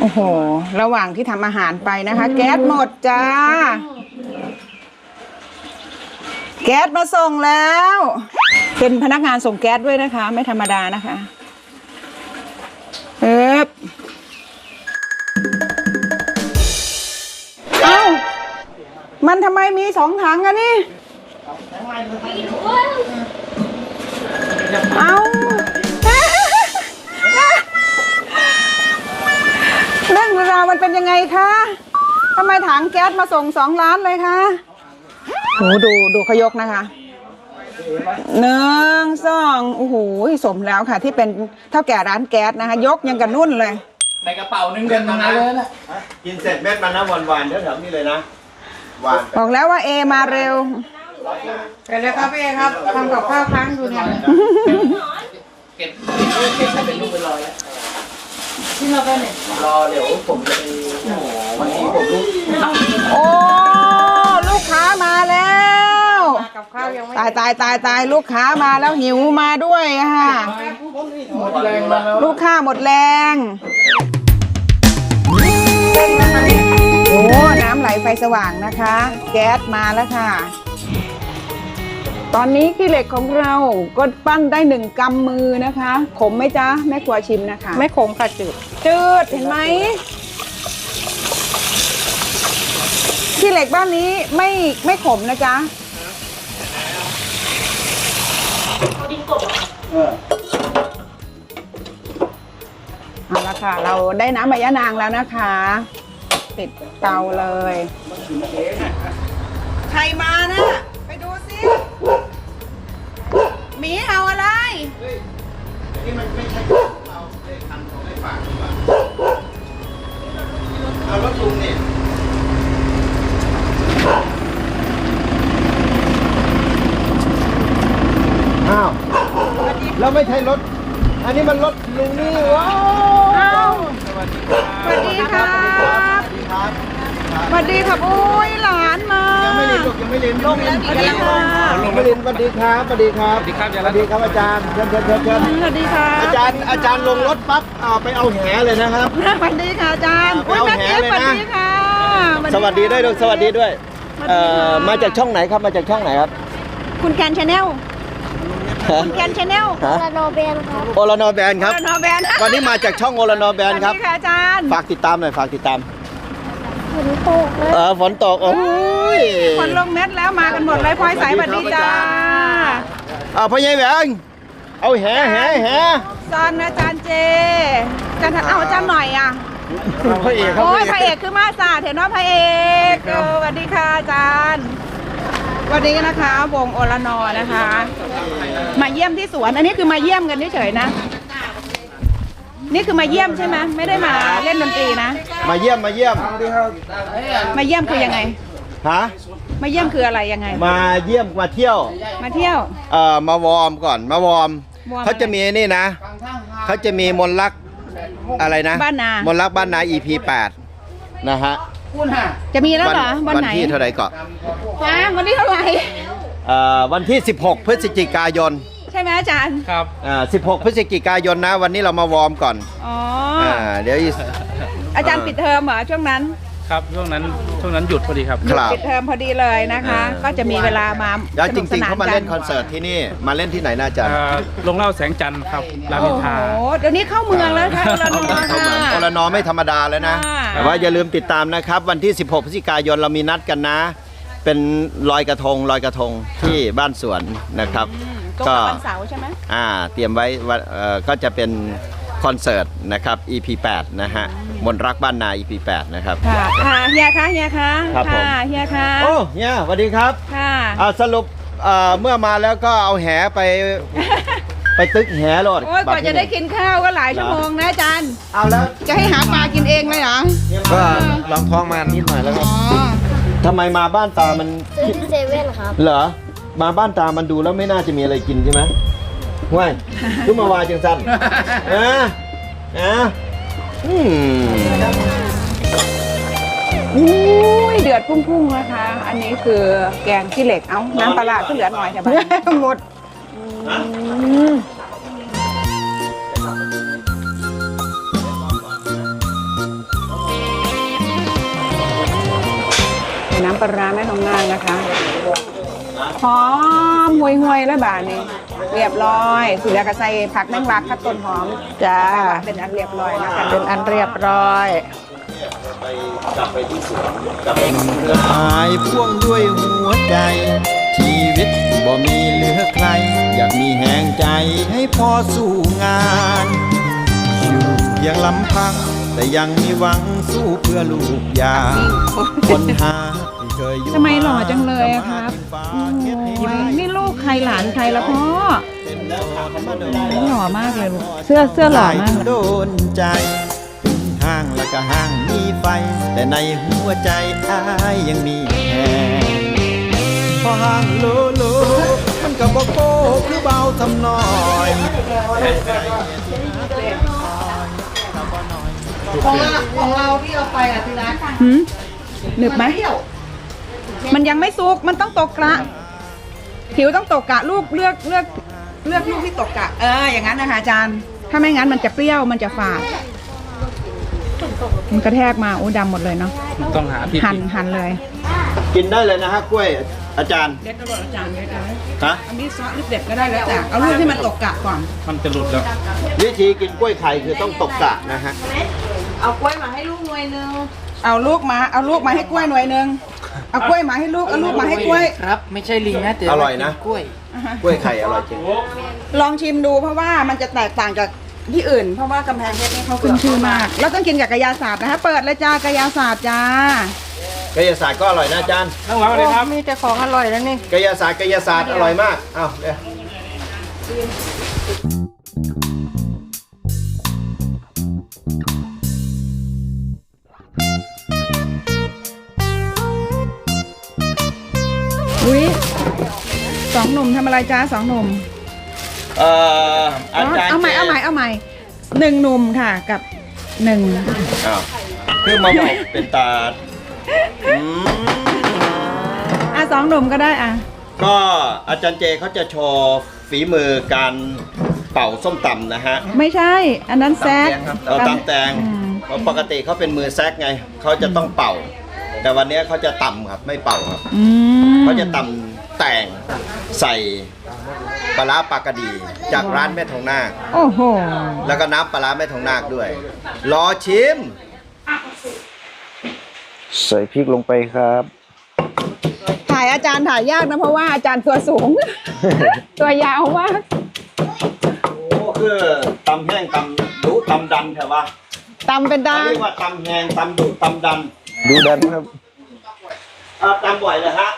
โอ้โห ระหว่างที่ทำอาหารไปนะคะ แก๊สหมดจ้า แก๊สมาส่งแล้ว เป็นพนักงานส่งแก๊สด้วยนะคะ ไม่ธรรมดานะคะเอ๊บเอ้า มันทำไมมีสองถังอะนี่ เอ้าเรื่องราวมันเป็นยังไงคะทำไมถังแก๊สมาส่งสองล้านเลยคะโหดูดูเขายกนะคะหนึ่งสองโอ้โหสมแล้วค่ะ ที่เป็นเท่าแก่ร้านแก๊สนะคะ ยกยังกันนุ่นเลย ในกระเป๋านึงเดินตรงนั้นเลยนะกินเสร็จเม็ดมันนะหวานๆแถวๆนี้เลยนะหวานบอกแล้วว่าเอมาเร็ว เดี๋ยวนะครับพี่เอครับทำกับข้าวค้างอยู่เนี่ยเก็บเก็บให้เป็นรูปเป็นรอยแล้วที่เราไปไหนรอเดี๋ยวผมจะไปวันนี้ผมรู้โอ้ลูกค้ามาแล้วกับข้าวยังไม่ตายตายตายตายลูกค้ามาแล้วหิวมาด้วยอะค่ะหมดแรงมาแล้วลูกค้าหมดแรงโอ้น้ำไหลไฟสว่างนะคะ แก๊สมาแล้วค่ะ ตอนนี้ขี้เหล็กของเราก็ปั้นได้หนึ่งกำมือนะคะ ขมไหมจ๊ะแม่ครัวชิมนะคะ ไม่ขมค่ะจืดจืดเห็นไหมขี้เหล็กบ้านนี้ไม่ไม่ขมนะจ๊ะเอาละค่ะ เราได้น้ำใบยะนางแล้วนะคะติดเตาเลยใค รมานะไปดูสิหมีเห่าอะไรนี่มันไม่ใช่เราเลยทำของไม่ฝากดีกว่าเอารถลุงเนี่ยอ้าวแล้วไม่ใช่รถ อันนี้มันรถลุงนี่ว้าวอ้าว สวัสดีครับสวัสดีครับ สวัสดีครับสวัสดีครับโอ้ยหลานมา ยังไม่เรียนลูกยังไม่เรียนลงแล้วสวัสดีค่ะลงไม่เรียนสวัสดีครับสวัสดีครับสวัสดีครับสวัสดีครับอาจารย์เชิญเชิญเชิญเชิญสวัสดีค่ะอาจารย์อาจารย์ลงรถปั๊บเอาไปเอาแหเลยนะครับสวัสดีค่ะอาจารย์เอาแม่แหเอ๊ะเลยสวัสนะดีค่ะสวัสดีด้วยลูกสวัสดีด้วยสวัสดีค่ะเอ่อมาจากช่องไหนครับมาจากช่องไหนครับ คุณแคนชาแนลคุณแคนชาแนลฮะลาโนเบนครับโอลานอแบนครับนอแบนวันนี้มาจากช่องโอลานอแบนครับสวัสดีค่ะอาจารย์ฝากติดตามหน่อยฝากติดตามฝ นตกเลยเออฝนตกโอ้ยคนลงเม็ดแล้วมากันหมดเลยพลอยสายสวัสดีจ้าเอาพ่อใหญ่แหวงเอาแหแหแหซอนอาจารย์เจอาจารย์ทัดเอาอาจารย์หน่อยอะพระเอกครับโอ้ยพระเอกคือมาศาสตร์เห็นว่าพระเอกเออสวัสดีค่ะอาจารย์วันนี้นะคะวงโอลานอนะคะ มาเยี่ยมที่สวน อันนี้คือมาเยี่ยมกันเฉยๆนะ นี่คือมาเยี่ยมใช่ไหมไม่ได้มาเล่นดนตรีนะ มาเยี่ยมมาเยี่ยมมาเยี่ยมคือยังไง ฮะ มาเยี่ยมคืออะไรยังไง มาเยี่ยมมาเที่ยว มาเที่ยว เอ่อมาวอร์มก่อนมาวอร์มวอร์ม เขาจะมีนี่นะ เขาจะมีมนต์รักอะไรนะบ้านนา มนต์รักบ้านนา EP 8นะฮะจะมีแล้วเหรอวันวัไหนที่เท่าไหร่ก่อนฮะวันที่เท่าไหร่ เอ่อวันที่ 16 พฤศจิกายนใช่ไหมอาจารย์ ครับ อ่า16 พฤศจิกายนนะ วันนี้เรามาวอร์มก่อน อ๋ออ่า เดี๋ยวอีก อาจารย์ปิดเทอมเหรอช่วงนั้น ครับ ช่วงนั้น ช่วงนั้นหยุดพอดีครับครับ ปิดเทอมพอดีเลยนะคะอ่าก็จะมีเวลามาแล้วจสนุกสริงๆนเขามากัเล่นคอนเสิร์ตที่นี่ มาเล่นที่ไหนน่าจะ เอ่อลงเหล่าแสงจันทร์ครับ รามโอ้อินโหทรา เดี๋ยวนี้เข้าเมืองแล้วค่ะโอลานอเขาเหมือนค่ะโอลานอไม่ธรรมดาแล้วนะ ค่ะ แต่ว่าอย่าลืมติดตามนะครับ วันที่ 16 พฤศจิกายนเรามีนัดกันนะ เป็นลอยกระทงลอยกระทงที่บ้านสวนนะครับ ตรงก็กับวันเสาร์ใช่ไหมอ่าเตรียมไว้ว่าเอ่อก็จะเป็นคอนเสิร์ตนะครับ EP 8นะฮะมนต์รักบ้านนา EP 8นะครับ ค่ะค่ะเฮียคะเฮียคะครับผม ค่ะเฮียคะโอ้เนี่ยสวัสดีครับค่ะอ่าสรุปเอ่อเมื่อมาแล้วก็เอาแหไป ไปตึกแหโลดโอ้ยกว่าจะได้กินข้าวก็หลายชั่วโมงนะอาจารย์ เอาแล้วจะให้หาปลากินเองเลยเหรอ ก็ลองท้องมานิดหน่อยแล้วคอ๋รับอทำไมมาบ้านตามัน ซื้อที่เซเว่นครับ เหรอ มาบ้านตามันดูแล้วไม่น่าจะมีอะไรกินใช่ไหมว่ายทุกมาวายจังสั้นนะนะอืมอุ้ยเดือดพุ่งๆนะคะ อันนี้คือแกงขี้เหล็ก เอาน้ำปลาที่เหลือหน่อยแต่บ้านหมดน้ำปลาแม่ทองนางนะคะ หอมห่วยห่วยๆแล้วบาทนี้เรียบร้อยสุดแล้วก็ใส่ผักแมงลักครับต้นหอมจ้าเป็นอันเรียบร้อยนะคะเป็นอันเรียบร้อยไปกลับไปที่สวนกลับไปเรือหายพ่วงด้วยหัวใจ ชีวิตบ่มีเหลือใคร อยากมีแหงใจให้พอสู้งานอยู่เพียงลำพังแต่ยังมีหวังสู้เพื่อลูกยาคนหา ที่เคยอยู่ทำไมหล่อจังเลยอะครับโอ้โหนี่ลูกใครหลานใครละพ่อหล่อมากเลยลูกเสื้อเสื้อหล่อมากเลยโดนใจถึงห้างแล้วก็ห้างมีไฟ แต่ในหัวใจอายยังมีแหงพอห้างโลโลมันก็บอกโก้คือเบาทำน้อยของเราของเราที่เอาไปอะที่ร้านหืมหนึบไหม มันยังไม่สุก มันต้องตกกระ ผิวต้องตกกะลูกเลือกเลือกเลือกลูกที่ตกกะเออ อย่างนั้นนะคะอาจารย์ ถ้าไม่งั้นมันจะเปรี้ยว มันจะฝาด มันกระแทกมา โอ้ดำหมดเลยเนาะ ต้องหาพี่หั่นหั่นเลย กินได้เลยนะฮะกล้วยอาจารย์เด็ดตลอดอาจารย์เด็ดเลยฮะอันนี้ซอสลูกเด็ดก็ได้แล้วจ้ะเอาลูกที่มันตกกะก่อน มันจะหลุดแล้ว วิธีกินกล้วยไข่คือต้องตกกะนะฮะ เอากล้วยมาให้ลูกหน่วยนึง เอาลูกมา เอาลูกมาให้กล้วยหน่วยหนึง เอากล้วยมาให้ลูกเอาลูกมาให้กล้วย ครับ ไม่ใช่ลิงนะแต่อร่อยนะ กล้วยอ่าฮะกล้วยไข่อร่อยจริง ลองชิมดูเพราะว่ามันจะแตกต่างจากที่อื่น เพราะว่ากำแพงเพชรนี่เขาขึ้นชื่อมาก แล้วต้องกินกับกระยาศาสตร์นะคะเปิดเลยจ้ากระยาศาสตร์จ้ากายศาสตร์ก็อร่อยนะอาจารย์นั่งวางเลยครับ มีแต่ของอร่อยแล้วนี่กายศาสตร์กายศาสตร์อร่อยมากอ้าวเดี๋ยว หนุ่มทำอะไรจ้าสองหนุ่มเอ่ออาจารย์เอาใหม่เอาใหม่เอาใหม่หนึ่งหนุ่มค่ะกับหนึ่งอ้าวคือมาบอกเป็นตาอืมอะสองหนุ่มก็ได้อะก็อาจารย์เจเขาจะโชว์ฝีมือการเป่าส้มตำนะฮะไม่ใช่ อันนั้นแซกเราตำแตงอืมเพราะปกติเขาเป็นมือแซกไงเขาจะต้องเป่า แต่วันนี้เขาจะตำครับไม่เป่าครับอืมเขาจะตำ แตงใส่ปลาร้าปลากระดีจากร้านแม่ทองนาคโอ้โห แล้วก็น้ำปลาร้าแม่ทองนาคด้วย รอชิม ใส่พริกลงไปครับ ถ่ายอาจารย์ถ่ายยากนะเพราะว่าอาจารย์ตัวสูง ตัวยาวมากโอ้คือตำแห้งตำดุตำดันเถอะวะตำเป็นเขาด้านเรียกว่าตำแห้งตำดุตำดันดูดันครับอ่าตำบ่อยเลยฮะ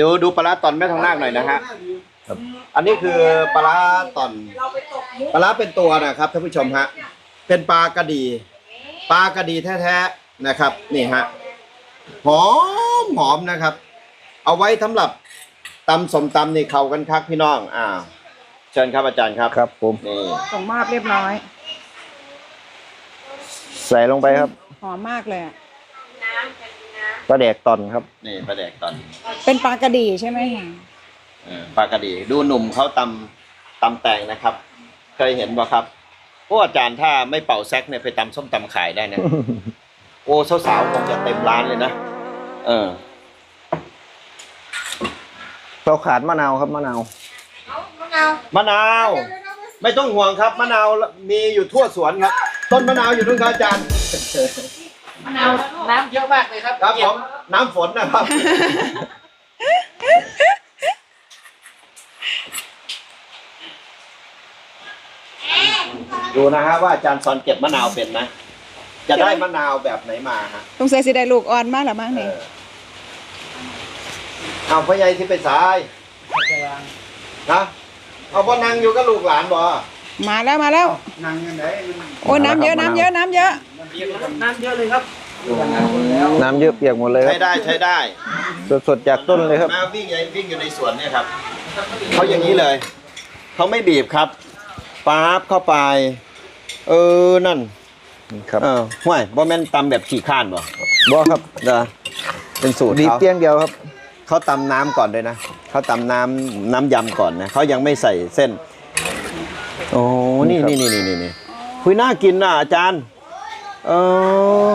ดูดูปลาร้าตอนแม่ทองนาคหน่อยนะฮะอันนี้คือปลาร้าตอน ปลาร้าเป็นตัวนะครับท่านผู้ชมฮะเป็นปลากระดี ปลากระดีแท้ๆนะครับ นี่ฮะหอมหอมนะครับ เอาไว้สำหรับตำสมตำนี่เข้ากันครับพี่น้องอ่าเชิญครับอาจารย์ครับครับผมนี่ส่งมอบเรียบร้อย ใส่ลงไปครับ หอมมากเลยอะ ปลาแดกตอนครับ นี่ปลาแดกตอนเป็นปลากระดีใช่ไหมคะเออปลากระดีดูหนุ่มเขาตำตำแตงนะครับ เคยเห็นบ่ครับโอ้อาจารย์ถ้าไม่เป่าแซกเนี่ยไปตำส้มตำขายได้นะ โอ้สาวๆคงจะเต็มร้านเลยนะเออ เราขาดมะนาวครับมะนาวมะนาว ไม่ต้องห่วงครับมะนาวมีอยู่ทั่วสวนครับ ต้นมะนาวอยู่นู่นครับอาจารย์ มะนาวน้ำเยอะมากเลยครับครับผมน้ำฝนนะครับ ดูนะฮะว่าอาจารย์สอนเก็บมะนาวเป็นไหมจะได้มะนาวแบบไหนมาฮะต้องใส่สีได้ลูกอ่อนมากหรือมั้งเนี่ยเอาพ่อใหญ่ที่ไปสายนะเอาพ่อนั่งอยู่กับลูกหลานบ่มาแล้วมาแล้ว นั่งยังไงโอ้น้ำเยอะน้ำเยอะน้ำเยอะ น้ำเยอะเลยครับน้ำเยอะเปียกหมดเลยคใช้รับได้ใช้ได้สดๆจากต้นเลยครับ มาวิ่งไงวิ่งอยู่ในสวนเนี่ยครับเขาอย่างนี้เลยเขาไม่บีบครับป๊าบเข้าไป เออนั่นครับเออห่วยบ่แม่นตำแบบขี้ข้านบ่บ่ครับเด้อเป็นสูตรดีเขาเตียงเดียวครับ เขาตำน้ำก่อนด้วยนะ เขาตำน้ำน้ำยำก่อนนะ เขายังไม่ใส่เส้น โอ้ นี่ครับนี่นี่นี่นี่คุยน่ากินน่ะอาจารย์ เออ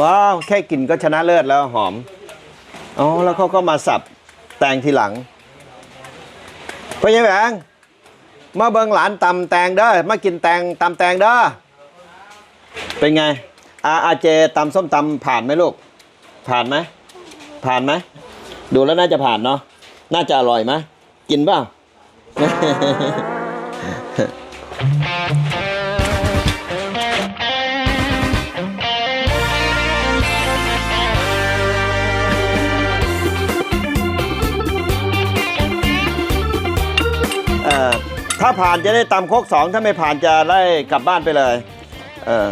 ว้าว แค่กลิ่นก็ชนะเลิศแล้วหอม อ๋อ แล้วเขาก็มาสับแตงทีหลังไปยังแหวงมาเบิงหลานตำแตงเด้อมากินแตงตำแตงเด้อเป็นไง อาอาเจตำส้มตำผ่านไหมลูก ผ่านไหมผ่านไหมดูแล้วน่าจะผ่านเนาะน่าจะอร่อยไหมกินเปล่า ผ่านจะได้ตำโคกสองถ้าไม่ผ่านจะไล่กลับบ้านไปเลย เออ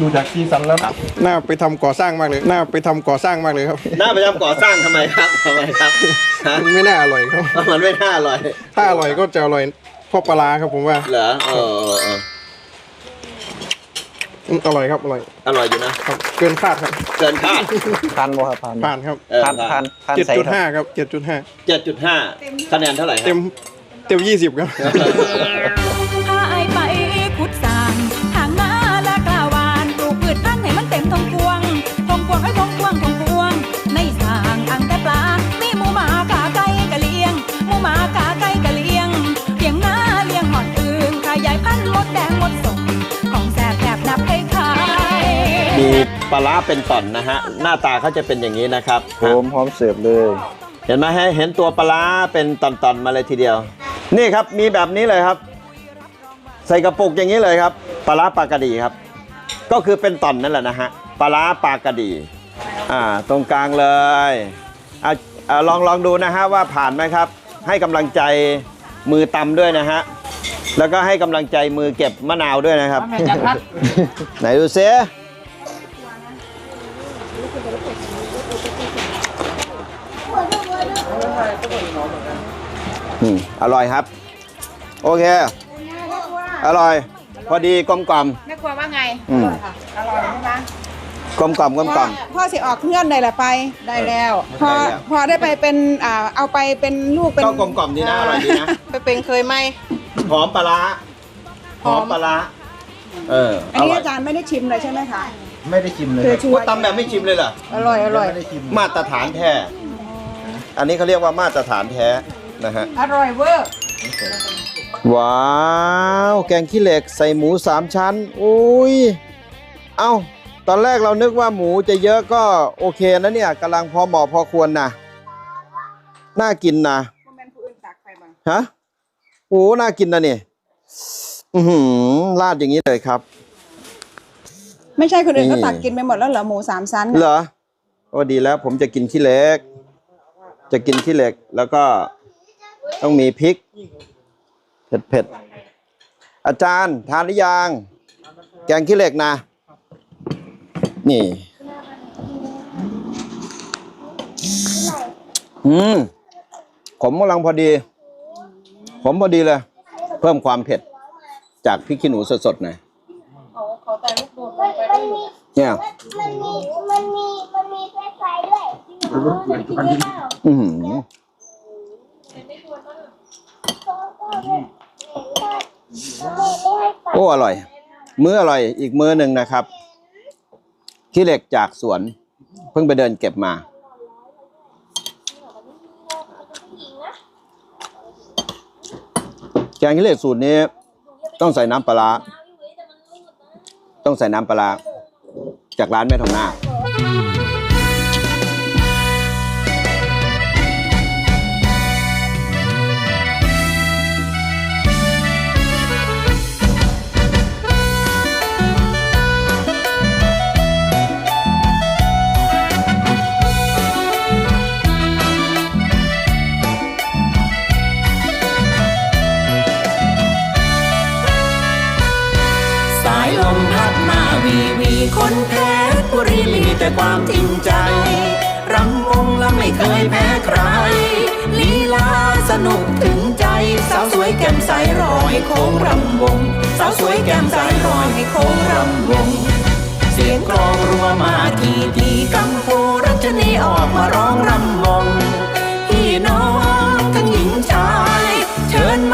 ดูจากซีซันแล้วน่าไปทำก่อสร้างมากเลยน่าไปทำก่อสร้างมากเลยครับ หน้าไปทำก่อสร้างทำไมครับทำไมครับฮะมันไม่น่าอร่อยครับ มันไม่น่าอร่อยถ้าอร่อยก็จะอร่อยเพราะปลาร้าครับผมว่า เหรอเออเออเออ อืมอร่อยครับอร่อยอร่อยอยู่นะครับเกินคาดครับเกินคาด พันบ่ครับพันผ่านครับเออ พันพันพันเจ็ดใส่จุดคห้ารับครับเจ็ดจุดห้าเจ็ดจุดห้าคะแนนเท่าไหร่ครับเต็มเต็มยี่สิบครับพ ปลาร้าเป็นต่อนนะฮะหน้าตาเขาจะเป็นอย่างนี้นะครับผมพร้อมเสิร์ฟเลย เห็นไหมฮะเห็นตัวปลาร้าเป็นตอนๆมาเลยทีเดียว นี่ครับมีแบบนี้เลยครับ ใส่กระปุกอย่างนี้เลยครับปลาร้าปลากระดีครับ ก็คือเป็นตอนนั่นแหละนะฮะปลาร้าปลากระดีอ่าตรงกลางเลยอะอะลองลองดูนะฮะว่าผ่านไหมครับ ให้กำลังใจมือตำด้วยนะฮะแล้วก็ให้กำลังใจมือเก็บมะนาวด้วยนะครับไหนดูซิ อืมอร่อยครับ โอเค อร่อย พอดีกลมกล่อมแม่ครัวว่าไงอืมอร่อยใช่ไหมกลมกล่อมกลมกล่อม พ่อสิออกเงื่อนเลยแหละไปได้แล้วพอได้แล้ว พอได้ไปเป็นอ่าเอาไปเป็นลูกเป็นก็กลมกล่อมดีนะอร่อยดีนะไปเป็นเคยไหม หอมปลาร้าหอมปลาร้าเอออันอนี้ร่อยอาจารย์ไม่ได้ชิมเลยใช่ไหมคะ ไม่ได้ชิมเลยคือชัวพูดร์ตำแบบไม่ชิมเลยเหรออร่อยอร่อย ไม่ได้ชิมมาตรฐานแท้ อันนี้เขาเรียกว่ามาตรฐานแท้นะฮะ อร่อยเวอร์ ว้าว แกงขี้เหล็กใส่หมูสามชั้น อุ้ย เอ้า ตอนแรกเรานึกว่าหมูจะเยอะก็โอเคนะเนี่ยกำลังพอเหมาะพอควรนะน่ากินนะมันเป็นผู้อื่นตักไปบ้างฮะโอ้น่ากินนะเนี่ยอือหือราดอย่างนี้เลยครับ ไม่ใช่คนอื่นนี่ก็ตักกินไปหมดแล้วเหรอหมูสามชั้นเหรอโอ้ดีแล้วผมจะกินขี้เหล็ก จะกินขี้เหล็กแล้วก็ต้องมีพริก เผ็ดเผ็ดๆอาจารย์ทานหรือยัง แกงขี้เหล็กนะ นี่ อืมขมกำลังพอดี ขมพอดีเลย เพิ่มความเผ็ด จากพริกขี้หนูสดๆหน่อยเนี่ยมันมี มันมี มันมีไฟไฟด้วย อือหือโอ้อร่อย มื้ออร่อยอีกมื้อหนึ่งนะครับขี้เหล็กจากสวน เพิ่งไปเดินเก็บมา แกงขี้เหล็กสูตรนี้ ต้องใส่น้ำปลาร้าต้องใส่น้ำปลาร้าจากร้านแม่ทองหน้า มพัดมาวีวีคนเพชรบุรีมีแต่ความจริงใจรำวงและไม่เคยแพ้ใครลีลาสนุกถึงใจ สาวสวยแก้มใสรอยโค้งรำวง สาวสวยแก้มใสรอยให้โค้งรำวง เสียงกลองรัวมาทีทีกัมพูรัชนีออกมาร้องรำวงพี่น้องทั้งหญิงชาย เชิญมา